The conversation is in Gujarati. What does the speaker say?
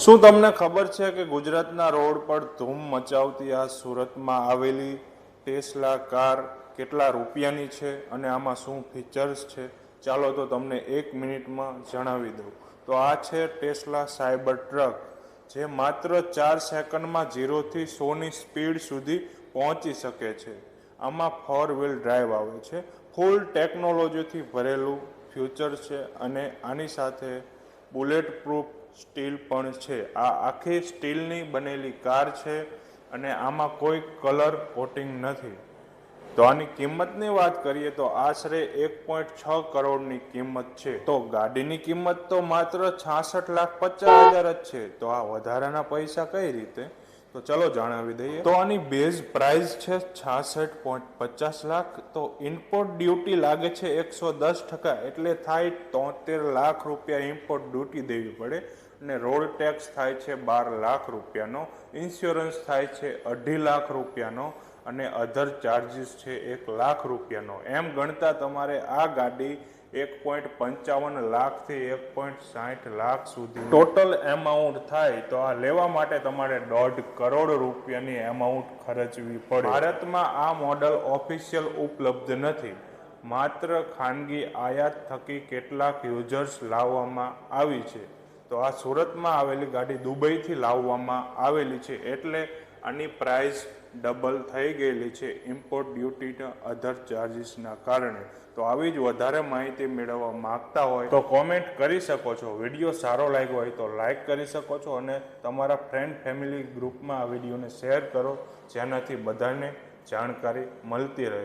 શું તમને ખબર છે કે ગુજરાતના રોડ પર ધૂમ મચાવતી આ સુરતમાં આવેલી ટેસ્લા કાર કેટલા રૂપિયાની છે અને આમાં શું ફીચર્સ છે? ચાલો તો તમને એક મિનિટમાં જણાવી દઉં. તો આ છે ટેસ્લા સાયબર ટ્રક, જે માત્ર ચાર સેકન્ડમાં ઝીરોથી સોની સ્પીડ સુધી પહોંચી શકે છે. આમાં ફોર વ્હીલ ડ્રાઈવ આવે છે. ફૂલ ટેકનોલોજીથી ભરેલું ફ્યુચર છે અને આની સાથે બુલેટ પ્રૂફ સ્ટીલ પણ છે. આ આખી સ્ટીલની બનેલી કાર છે અને આમાં કોઈ કલર કોટિંગ નથી. તો આની કિંમતની વાત કરીએ તો આશરે એક પોઈન્ટ છ કરોડની કિંમત છે. તો ગાડીની કિંમત તો માત્ર છાસઠ લાખ પચાસ હજાર જ છે. તો આ વધારાના પૈસા કઈ રીતે? તો ચલો જણાવી દઈએ. તો આની બેઝ પ્રાઇસ છે છાસઠ પોઈન્ટ પચાસ લાખ. તો ઇમ્પોર્ટ ડ્યુટી લાગે છે એકસો દસ ટકા. એટલે થાય તોતેર લાખ રૂપિયા ઇમ્પોર્ટ ડ્યુટી દેવી પડે. અને રોડ ટેક્સ થાય છે બાર લાખ રૂપિયાનો ઇન્સ્યોરન્સ થાય છે અઢી લાખ રૂપિયાનો અને અધર ચાર્જીસ છે એક લાખ રૂપિયાનો. એમ ગણતા તમારે આ ગાડી એક પોઈન્ટ પંચાવન લાખથી એક પોઈન્ટ સાઠ લાખ સુધી ટોટલ એમાઉન્ટ થાય તો આ લેવા માટે તમારે દોઢ કરોડ રૂપિયાની એમાઉન્ટ ખર્ચવી પડે. ભારતમાં આ મોડલ ઓફિશિયલ ઉપલબ્ધ નથી. માત્ર ખાનગી આયાત થકી કેટલાક યુઝર્સ લાવવામાં આવી છે. તો આ સુરતમાં આવેલી ગાડી દુબઈથી લાવવામાં આવેલી છે એટલે આની પ્રાઇસ ડબલ થઈ ગયેલી છે ઇમ્પોર્ટ ડ્યુટીના અધર ચાર્જીસના કારણે. તો આવી જ વધારે માહિતી મેળવવા માગતા હોય તો કોમેન્ટ કરી શકો છો. વીડિયો સારો લાગ્યો હોય તો લાઈક કરી શકો છો અને તમારા ફ્રેન્ડ ફેમિલી ગ્રુપમાં આ વિડીયોને શેર કરો. જેનાથી બધાને જાણકારી મળતી રહે.